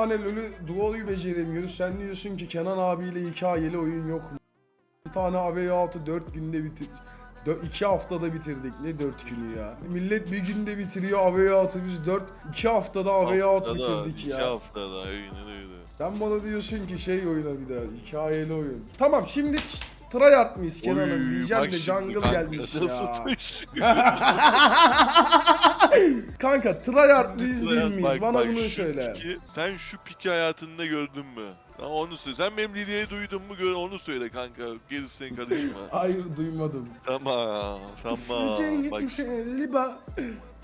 tane LoL'ü duo'yu beceremiyoruz. Sen diyorsun ki Kenan abiyle hikayeli oyun yok mu? Bir tane AV6 4 günde bitir... 2 haftada bitirdik. Ne 4 günü ya? Millet bir günde bitiriyor AV6 biz 4 2 haftada AV6 Haftada, bitirdik iki ya. haftada aynen öyle. Sen bana diyorsun ki şey oyna bir daha hikayeli oyun. Tamam şimdi tryhard mıyız Kenan'ım diyeceğim bak de jungle gelmiş ya. Kanka tryhard mıyız değil Bak, miyiz? Bana bak, bunu şu söyle. piki- sen şu piki hayatında gördün mü? Tamam onu söyle. Sen benim Lilya'yı duydun mu? Gör, onu söyle kanka. Gerisine karışma. Hayır duymadım. tamam. Tamam. Bak Liba.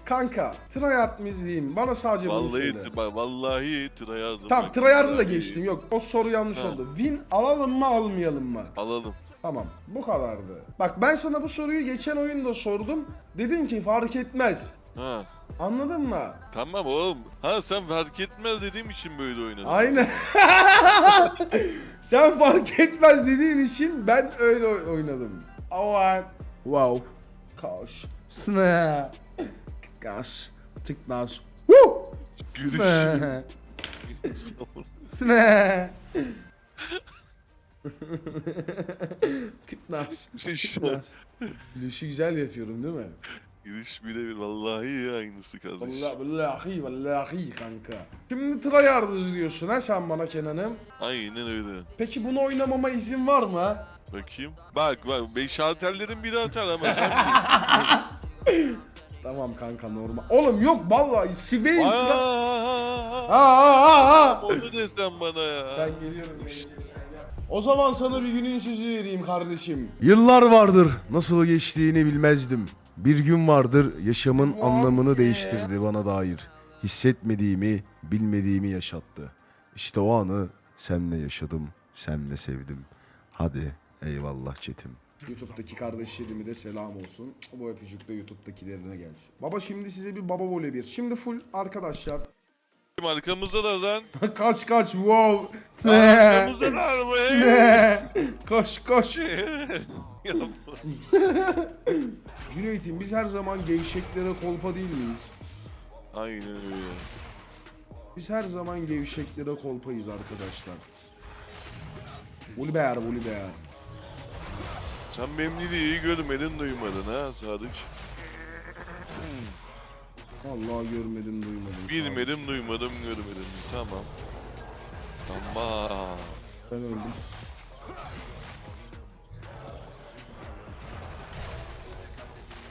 Kanka tryhard diyeyim. Bana sadece bunu vallahi söyle. t- bak vallahi tryhard'ım. Tamam bak, tryhard'ı da geçtim. Yok o soru yanlış Ha. oldu. Win alalım mı almayalım mı? Alalım. Tamam bu kadardı. Bak ben sana bu soruyu geçen oyunda sordum. Dedin ki fark etmez. Ha. Anladın mı? Tamam oğlum. Ha sen fark etmez dediğim için böyle oynadın. Aynen. Sen fark etmez dediğin için ben öyle oy- oynadım. Alright. Wow. Koş. Sne. Gas. Tıklas. Woo! Gülüşüm. Sne. Gülüş. Tıklas. Gülüşü güzel yapıyorum değil mi? Gülüş bile bir vallahi aynısı kardeş. Vallahi vallahi vallahi kanka. Şimdi tryhard'ız diyorsun ha sen bana Kenan'ım. Aynen öyle. Peki bunu oynamama izin var mı? Bakayım. Bak bak. Beş şartellerin biri atar ama sen Tamam kanka normal. Oğlum yok vallahi aa, Ha ha ha ha. Onu desen bana ya. Ben geliyorum. ben geliyorum. O zaman sana bir günün sözü vereyim kardeşim. Yıllar vardır nasıl geçtiğini bilmezdim. Bir gün vardır yaşamın anlamını değiştirdi bana dair. Hissetmediğimi, bilmediğimi yaşattı. İşte o anı senle yaşadım, senle sevdim. Hadi eyvallah çetim. YouTube'daki kardeşlerime de selam olsun. Bu öpücük de YouTube'dakilerine gelsin. Baba şimdi size bir baba voley bir. Şimdi full arkadaşlar. Arkamızda da lan. kaç kaç wow. Arkamızda da araba. hey. koş koş. Yapma. Cüneyt'im biz her zaman gevşeklere kolpa değil miyiz? Aynen öyle. Biz her zaman gevşeklere kolpayız arkadaşlar. Ulber, Ulber. Sen benim Lily'yi görmedin duymadın ha Sadık. Vallahi görmedim, duymadım. Bilmedim duymadım görmedim. Tamam. Tamam. Ben öldüm.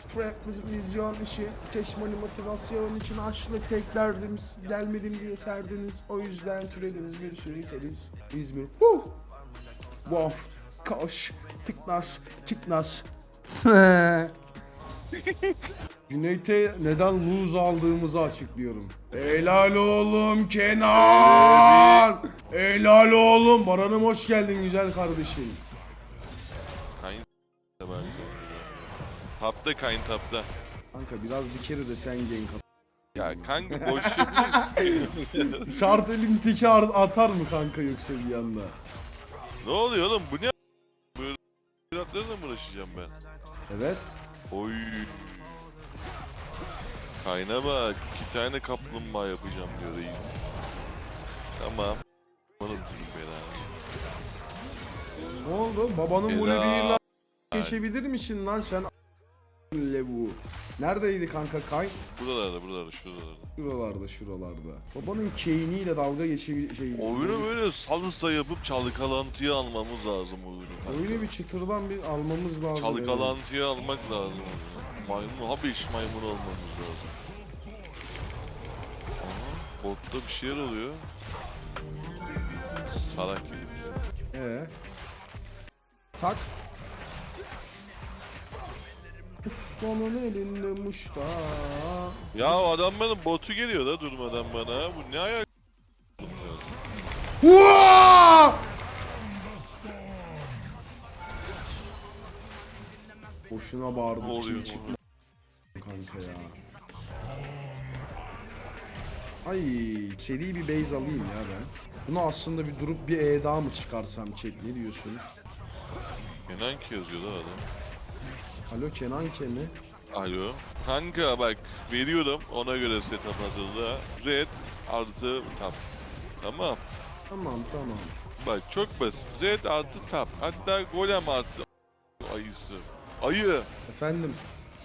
Frap vizyon işi, keşmali motivasyon için açlık tek derdimiz. Gelmedim diye serdiniz, o yüzden türediniz bir sürü iteriz. İzmir. Woo! Wow, koş, tıklas, kitlas. Cüneyt'e neden lose aldığımızı açıklıyorum. Helal oğlum Kenan. Helal oğlum. Baran'ım hoş geldin güzel kardeşim. Kayn bence. Tapta kayn tapta. Kanka biraz bir kere de sen gank at. Ya kanka boş. Şart elin teki ar- atar mı kanka yoksa bir anda? ne oluyor oğlum bu ne? Böyle piratlarla mı uğraşacağım ben? Evet. Oy. Kayna bak. iki tane kaplumbağa yapacağım diyor reis. Tamam. Bana durun beni Ne oldu? Babanın Helal. böyle bir lan geçebilir misin lan sen? Levu. Neredeydi kanka Kay? Buralarda buralarda şuralarda. Şuralarda şuralarda. Babanın keyniyle dalga geçebilir şey. Oyunu böyle salsa yapıp çalkalantıya almamız lazım oyunu. Oyunu bir çıtırdan bir almamız lazım. evet. Çalkalantıya almak lazım. Maymun, ha beş maymun olmamız lazım. Botta bir şeyler oluyor. Salak herif. Ee. Tak. Ustanın elinde muşta. Ya adam bana botu geliyor da durmadan bana. Bu ne ayak? Uaa! Boşuna Ne bağırdım oluyor? çil çıkma kanka ya. Ay seri bir base alayım ya ben. Bunu aslında bir durup bir E daha mı çıkarsam chat ne diyorsun? Kenan ki yazıyor da adam. Alo Kenan Ke mi? Alo. Kanka bak veriyorum ona göre setup hazırla. Red artı tap. Tamam. Tamam tamam. Bak çok basit. Red artı tap. Hatta golem artı ayısı. Ayı. Efendim.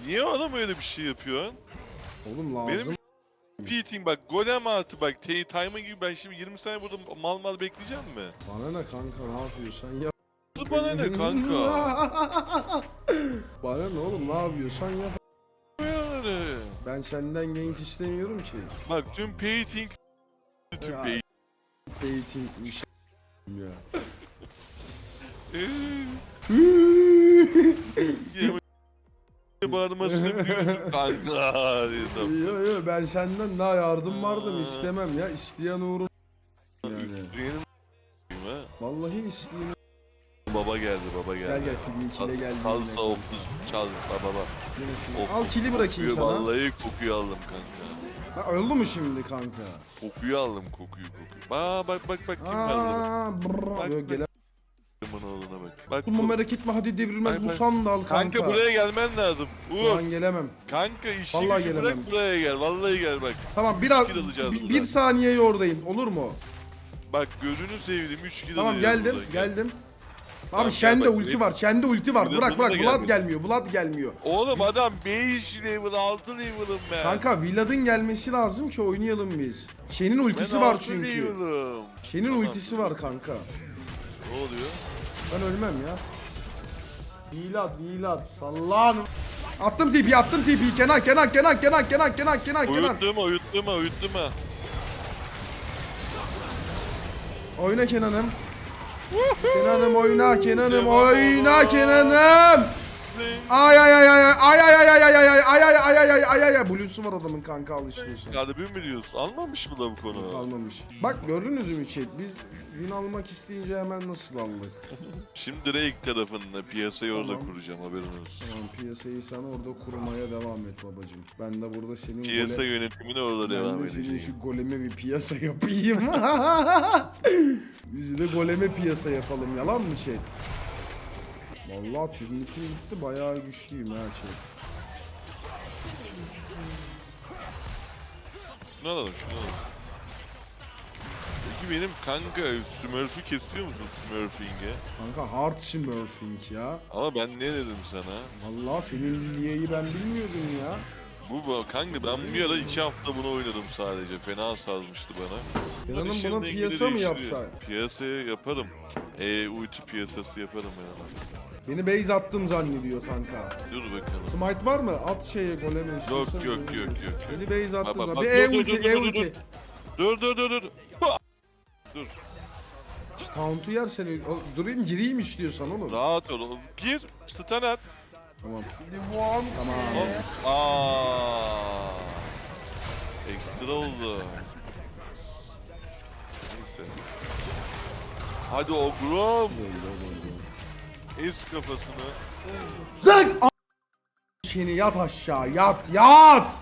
Niye adam öyle bir şey yapıyor? Oğlum lazım. Benim Beating bak golem artı bak T timer gibi ben şimdi 20 saniye burada mal mal bekleyeceğim mi? Bana ne kanka ne yapıyorsan yap. Bana ne kanka? Bana ne oğlum ne yapıyorsan yap. Yani. Ben senden gank istemiyorum ki. Bak tüm painting tüm Ya. painting. Datingmiş ya. Bağırmasını diyorsun kanka. diye tam. yo yo ben senden daha yardım vardım istemem ya. İsteyen uğrum. Yani. Vallahi isteyen Baba geldi baba geldi. Gel gel film 2'de gel. Sal yine. sal of çal baba. Yine film. Of, Al kili bırakayım kokuyu, sana. Vallahi kokuyu aldım kanka. Ha, öldü mü şimdi kanka? Kokuyu aldım kokuyu kokuyu. Aa bak bak bak kim geldi bak. Aa, brrr. Bak, Yo, bak. gele. Bak. Bunu bu- merak etme hadi devrilmez bu sandal kanka. Kanka buraya gelmen lazım. Uğur. Ben gelemem. Kanka işi Vallahi gücü gelemem. bırak buraya gel. Vallahi gel bak. Tamam biraz kill alacağız bir, buradan. bir saniye oradayım olur mu? Bak gözünü sevdim 3 kilo Tamam geldim buradan, gel. geldim. Tamam, Abi gel şende bak, ulti var. Şende ulti var. bir de Bırak bunu bırak. da Vlad geldi. gelmiyor. Vlad gelmiyor. Oğlum adam 5 level 6 level'ım ben. Kanka Vlad'ın gelmesi lazım ki oynayalım biz. Ultisi ben var 6 çünkü. level'ım. Şen'in Tamam. ultisi var kanka. Ne oluyor? Ben ölmem ya. Vlad, Vlad sallan. Attım TP, attım TP. Kenan, Kenan, Kenan, Kenan, Kenan, Kenan, Kenan, Kenan. Uyutturma uyutturma uyutturma. Oyna Kenan'ım. Kenan'ım oyna, Kenan'ım oyna. Kenan'ım. Ay ay ay ay ay ay ay ay ay ay ay ay ay ay ay ay ay ay ay Blue'su var adamın kanka al istiyorsan. Kalbim mi diyorsun? Almamış mı da bu konu? Almamış. Bak gördünüz mü chat biz win almak isteyince hemen nasıl aldık. Şimdi Drake tarafında piyasayı orada Tamam. kuracağım haberin olsun. Tamam piyasayı sen orada kurmaya devam et babacım. Ben de burada senin Piyasa gole... yönetimine orada Ben devam de senin edeceğim. şu goleme bir piyasa yapayım. Biz de goleme piyasa yapalım yalan mı chat? Vallahi Trinity'm gitti bayağı güçlüyüm ha chat. Şunu alalım şunu alalım. Peki benim kanka Smurf'ü kesiyor musun Smurfing'e? Kanka hard smurfing ya. Ama ben ne dedim sana? Vallahi senin Lilia'yı ben bilmiyordum ya. Bu bu- kanka ben bir ara iki hafta bunu oynadım sadece. Fena sarmıştı bana. Buna şimdi ilgili piyasa mı değiştiriyor. yapsa? Piyasaya yaparım. E ulti piyasası yaparım ya. Beni base attım zannediyor kanka. Dur bakalım. Smite var mı? At şeye goleme istiyorsan. yok, yok, yok, yok. Beni base Bak, attım bak, da. bak, Bir dur, E dur, ulti, dur, E dur, dur, ulti. Dur dur dur dur. Bah! Dur. Taunt'u yersen öl- o- durayım gireyim istiyorsan oğlum. Rahat ol. oğlum. Gir. Stun at. Tamam. Tamam. Hop. Aa. Ekstra oldu. Neyse. Hadi ogrum. Ez kafasını. Lan! A- Seni yat aşağı yat yat!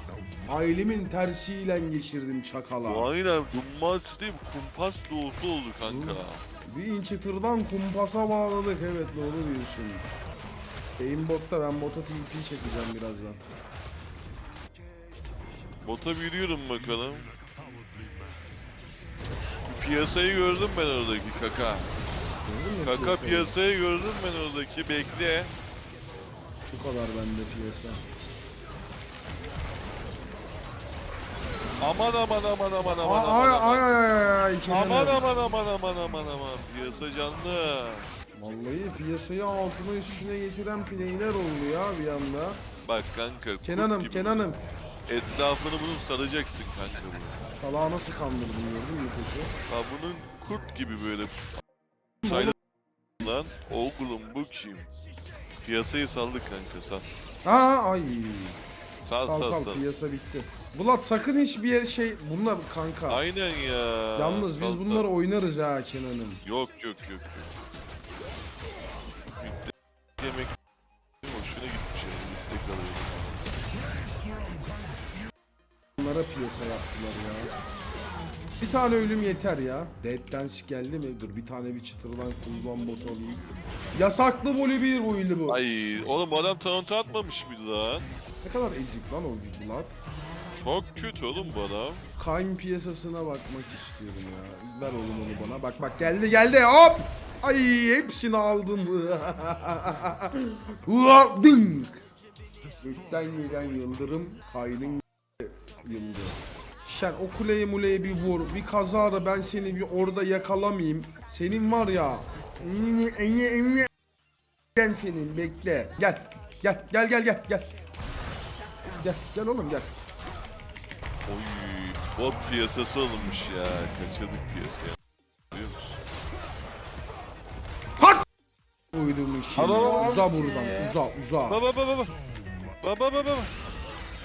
Ailemin tersiyle geçirdim çakala. Aynen. Dummas değil kumpas doğusu oldu kanka. Bir inçi tırdan kumpasa bağladık evet doğru diyorsun. Beyin botta ben bota TP çekeceğim birazdan. Bota yürüyorum bakalım. Piyasayı gördüm ben oradaki kaka. Gördün mü Kaka piyasayı? piyasayı gördüm ben oradaki. Bekle. Bu kadar bende piyasa. Aman aman aman aman aman Ay aman ay ay ay ay Kenan Aman abi. aman aman aman aman aman. Piyasa canlı. Vallahi piyasayı altına üstüne getiren playler oldu ya bir anda. Bak kanka. kurt Kenan'ım gibi. Kenan'ım. Etrafını bunun saracaksın kanka bunu. Salağı nasıl kandırdım gördün mü peki? Ha bunun kurt gibi böyle. Sayla lan. Oğlum bu kim? Piyasayı saldık kanka sal. Ha ay. Sal sal sal sal. piyasa bitti. Bulat sakın hiçbir yer şey bunlar kanka. Aynen ya. Yalnız biz Sal, bunları oynarız ha Kenan'ım. Yok yok yok yok. Bitti. Yemek hoşuna gitmiş yani. Bitti kalıyor. Bunlara piyasa yaptılar ya. Bir tane ölüm yeter ya. Dead Dance geldi mi? Dur bir tane bir çıtırdan kullan bot alayım. Yasaklı voley bu oyunu bu. Ay oğlum bu adam taunt atmamış mıydı lan? Ne kadar ezik lan o Bulat. Çok kötü oğlum bu adam. Kayn piyasasına bakmak istiyorum ya. Ver oğlum onu bana. Bak bak geldi geldi hop. Ay hepsini aldım. Ding. Gökten gelen yıldırım Kayn'ın yıldı. Şen o kuleye muleye bir vur. Bir kazara ben seni bir orada yakalamayayım. Senin var ya. Ben senin bekle. Gel. Gel gel gel gel gel. Gel gel oğlum gel. Bot piyasası olmuş ya. Kaçırdık piyasaya. Biliyor musun? Uydum işini. Alo, alo. Uza buradan. Uza uza. Baba baba baba. Baba baba baba.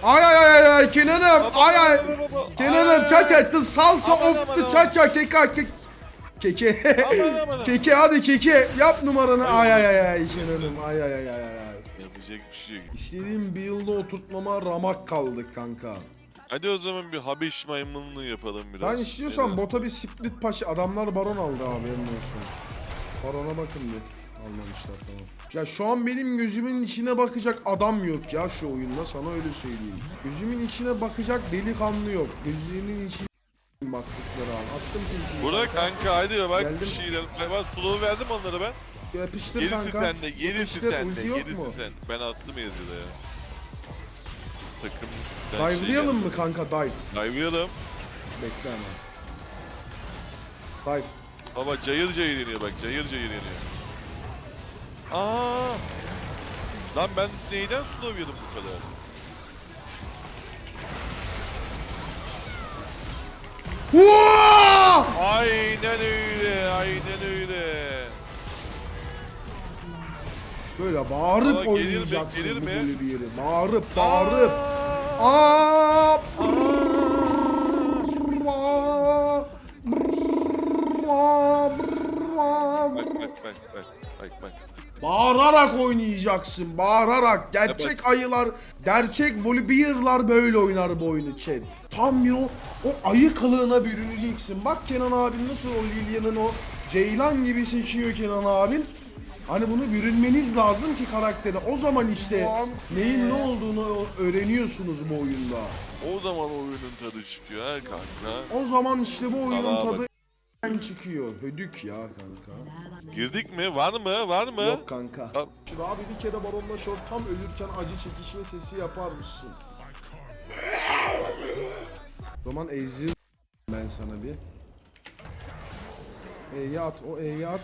Ay ay ay ay Kenan'ım. Ay ay. Baba, baba. Kenan'ım çaç ettin. Salsa Aman, of aman, the aman. çaça keka kek. Keke. Aman, aman. Keke hadi keke. Yap numaranı. Ay ay ay ay Kenan'ım. Ay ay ay ay ay. Yapacak bir şey yok. İstediğim bir yılda oturtmama ramak kaldık kanka. Hadi o zaman bir Habeş maymunluğu yapalım biraz. Ben istiyorsan Biraz. bota bir split paşa adamlar baron aldı abi benim olsun. Barona bakın bir. Almamışlar tamam. Ya şu an benim gözümün içine bakacak adam yok ya şu oyunda sana öyle söyleyeyim. Gözümün içine bakacak delikanlı yok. Gözümün içine baktıkları an. Attım tilkini. Burak kanka hadi ya bak Geldim. bir şeyler. Ben slow'u verdim onlara ben. Yapıştır Gerisi kanka. sende, gerisi Yapıştır, sende, ulti yok gerisi mu? sen. Ben attım yazıda ya. Takım... Dive'layalım mı kanka dive? Dive'layalım. Bekle hemen. Dive. Ama cayır cayır iniyor bak, cayır cayır iniyor. Aa! Lan ben neyden yedim bu kadar? Aynen öyle, aynen öyle. Böyle bağırıp Aa, gelir mi, oynayacaksın gelir bu mi? böyle bir yeri. Bağırıp bağırıp. Aa! Aa! Brrrra, brrrra, brrrra. Bak bak bak bak bak bak. Bağırarak oynayacaksın. Bağırarak. Gerçek ayılar, gerçek volibear'lar böyle oynar bu oyunu chat. Tam bir o, o ayı kılığına bürüneceksin. Bak Kenan abin nasıl o Lilia'nın o ceylan gibi seçiyor Kenan abin. Hani bunu bürünmeniz lazım ki karaktere. O zaman işte neyin ne olduğunu öğreniyorsunuz bu oyunda. O zaman oyunun tadı çıkıyor ha kanka. O zaman işte bu oyunun Sana tadı çıkıyor. Hödük ya kanka. Girdik mi? Var mı? Var mı? Yok kanka. Ya- Şimdi abi bir kere baronla şort tam ölürken acı çekişme sesi yapar mısın? O zaman ezir ben sana bir. E'ye at, o E'ye at.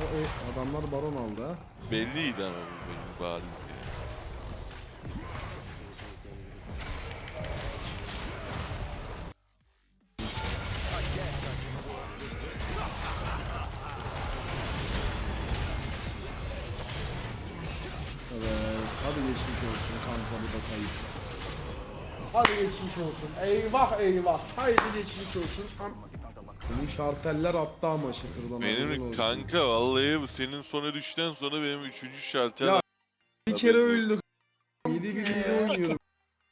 O E, adamlar baron aldı ha. Belliydi ama bu benim bariz diye. Evet, hadi geçmiş olsun kanka bu da kayıp. Hadi geçmiş olsun. Eyvah eyvah. Haydi geçmiş olsun. Am- Senin şarteller attı ama şıtırdan. Benim kanka vallahi bu senin sona düşten sonra benim üçüncü şalter Ya, Bir kere öldük. 7 1 7 oynuyorum.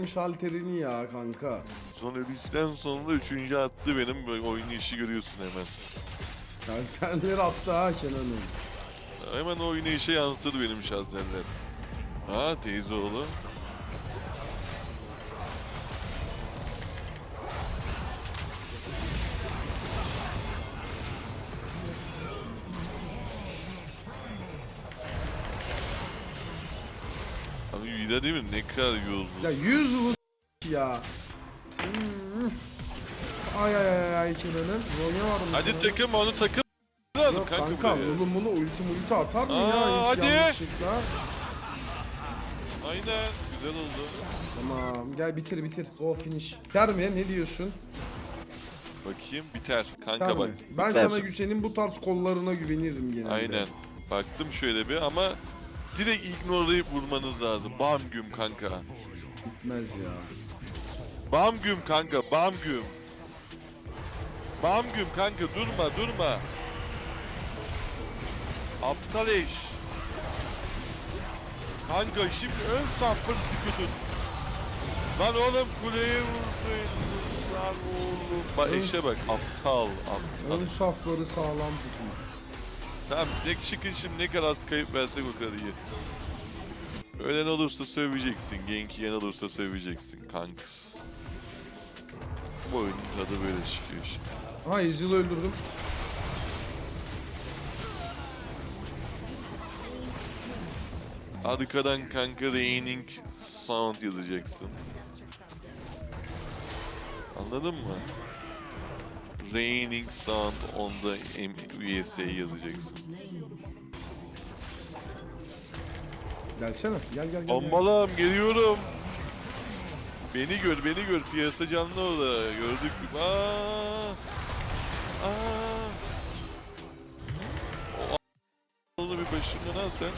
Şalterini ya kanka. Son düşten sonra üçüncü attı benim böyle oyun işi görüyorsun hemen. Şalterler attı ha Kenan'ım. Hemen oyun işe yansıdı benim şalterler. Ha teyze oğlu. Değil mi? Ne kadar yozlu. Ya 100 yılı s- ya. Hmm. Ay ay ay ay Kenan'ım. Mı? Hadi Kenan'ım? takım onu takım lazım Yok kanka, kanka buraya. oğlum bunu ulti multi atar mı Aa, ya hiç hadi. yanlışlıkla? Aynen güzel oldu. Tamam gel bitir bitir. O finish. Der mi? Ne diyorsun? Bakayım biter. Kanka Der bak. mi? Ben biter. sana senin bu tarz kollarına güvenirim genelde. Aynen. Baktım şöyle bir ama direkt ignorelayıp vurmanız lazım. Bam güm kanka. Gitmez ya. Bam güm kanka. Bam güm. Bam güm kanka durma durma. Aptal eş. Kanka şimdi ön safır sıkıntı. Lan oğlum kuleye vursaydın. Lan oğlum. Bak eşe bak aptal aptal. Ön safları sağlam tutma. Tamam tek çıkın şimdi ne kadar az kayıp versek o kadar iyi. Ölen olursa söveceksin. Genk yen olursa söveceksin kanks. Bu oyunun tadı böyle çıkıyor işte. Ha Ezreal'ı öldürdüm. Arkadan kanka Raining Sound yazacaksın. Anladın mı? Raining Sound on the USA yazacaksın. Gelsene. Gel gel gel. Ambalam geliyorum. Beni gör, beni gör. Piyasa canlı orada. Gördük. Aa! Aa! Onu bir başımdan al sen.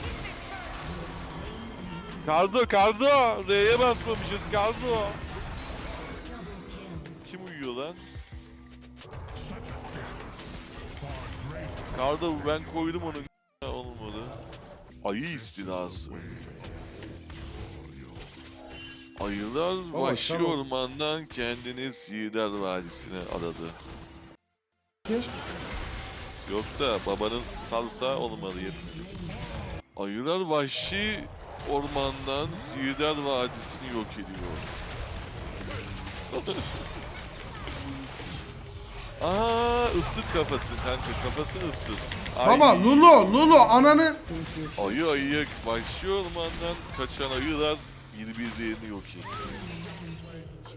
Kardo, Kardo! R'ye basmamışız, Kardo! Kim uyuyor lan? Kardo ben koydum onu. Olmadı. Ayı istilası. Ayılar vahşi tamam. ormandan kendini Sider Vadisi'ne aradı. Kim? Yok da babanın salsa olmalı yetmedi. Ayılar vahşi ormandan Sider Vadisi'ni yok ediyor. Aa ısır kafası kanka kafasını ısır. Baba Ay. Lulu Lulu ananı. Ayı ayı vahşi ormandan kaçan ayılar birbirlerini yok ediyor.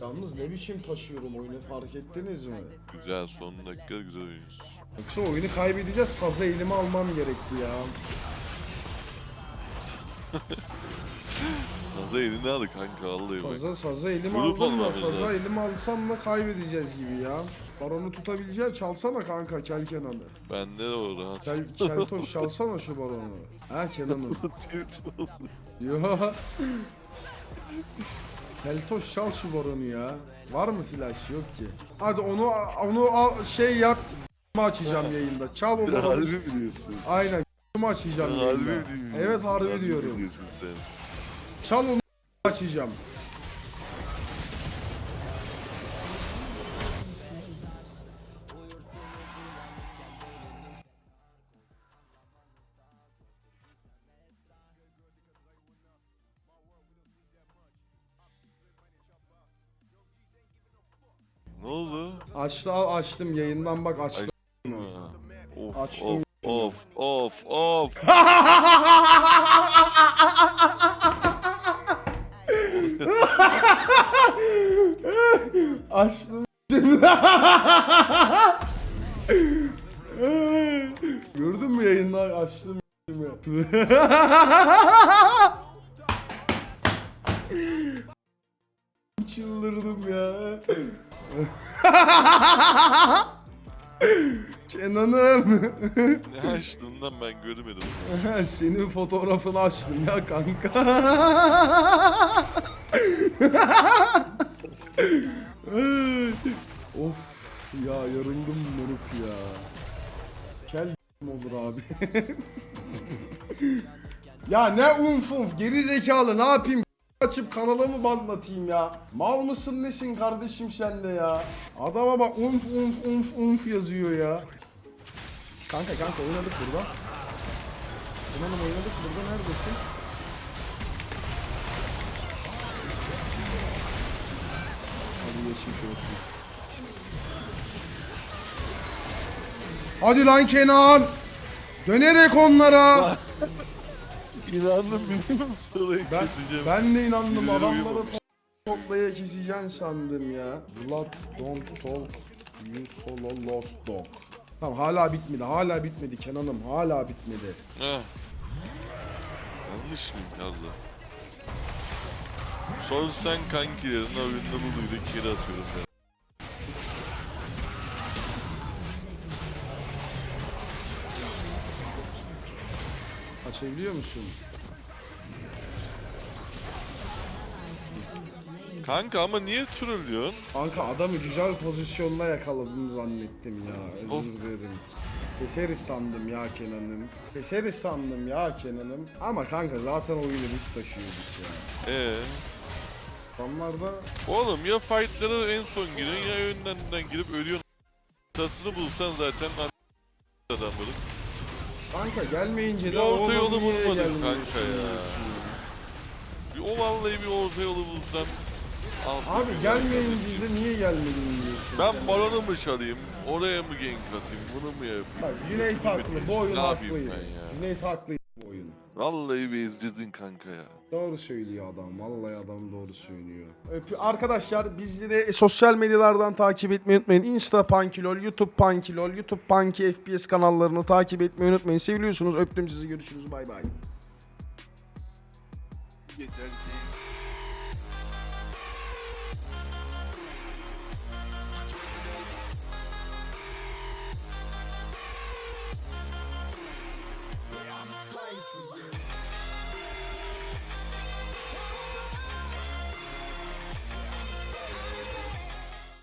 Yalnız ne biçim taşıyorum oyunu fark ettiniz mi? Güzel son dakika güzel oynuyorsun. Yoksa oyunu kaybedeceğiz. Sazı elime almam gerekti ya. Saza elini al kanka vallahi bak. Saza, saza elime Grup aldım da olmamız saza lazım. elime alsam da kaybedeceğiz gibi ya. Baronu tutabileceğim. Çalsana kanka kel Kenan'ı. Bende de o rahat. Kel, keltoş çalsana şu baronu. Ha Kenan'ı. Yo. Keltoş çal şu baronu ya. Var mı flash? Yok ki. Hadi onu onu al, şey yap. açacağım yayında. Çal o Bir de baronu. harbi biliyorsun. Aynen. açacağım Harbi yayında. biliyorsun. Evet harbi diyorum. Çal onu açacağım. Açtı al açtım yayından bak açtım. Of, Açtım. Of of of of. Açtım. Gördün mü yayında açtım. Çıldırdım ya. Kenan'ım. ne açtın lan ben görmedim. Senin fotoğrafını açtım ya kanka. of ya yarıldım moruk ya. Kel olur abi. ya ne umf umf geri zekalı ne yapayım açıp kanalımı banlatayım ya. Mal mısın nesin kardeşim sen de ya. Adama bak umf umf umf umf yazıyor ya. Kanka kanka oynadık burada. Hanım oynadık burada neredesin? Hadi geçmiş olsun. Hadi lan Kenan! Dönerek onlara! İnandım biliyor musun? Ben, keseceğim. ben de inandım Yüzüne adamları uyumamış. to- toplaya keseceksin sandım ya. Blood don't talk you solo lost dog. Tamam hala bitmedi hala bitmedi Kenan'ım hala bitmedi. Heh. Yanlış mıyım Kardo? Sorsan kankilerin oyunda bulduydu kiri atıyorum ben. Açabiliyor musun? Kanka ama niye trollüyorsun? Kanka adamı güzel pozisyonda yakaladım zannettim ya. Of. Özür dilerim. Keseriz sandım ya Kenan'ım. Keseriz sandım ya Kenan'ım. Ama kanka zaten oyunu biz taşıyorduk ya. Ee, Adamlarda oğlum ya fightlara en son giriyorsun ya önden girip ölüyorsun. Tasını bulsan zaten lan adamların. Kanka gelmeyince de orta yolu bulmadım kanka ya. Bir o vallahi bir orta yolu bulsan Al, Abi gelmeyince de niye gelmedin diyorsun. Ben Baron'u mu çalayım? Oraya mı gank atayım? Bunu mu yapayım? Bak Cüneyt haklı. Bu oyun ya? Cüneyt haklı bu oyun. Vallahi bir ezdirdin kanka ya. Doğru söylüyor adam. Vallahi adam doğru söylüyor. Arkadaşlar bizleri sosyal medyalardan takip etmeyi unutmayın. Insta Pankilol, YouTube Pankilol, YouTube Panki FPS kanallarını takip etmeyi unutmayın. Seviliyorsunuz. Öptüm sizi. Görüşürüz. Bay bay. Geçen şey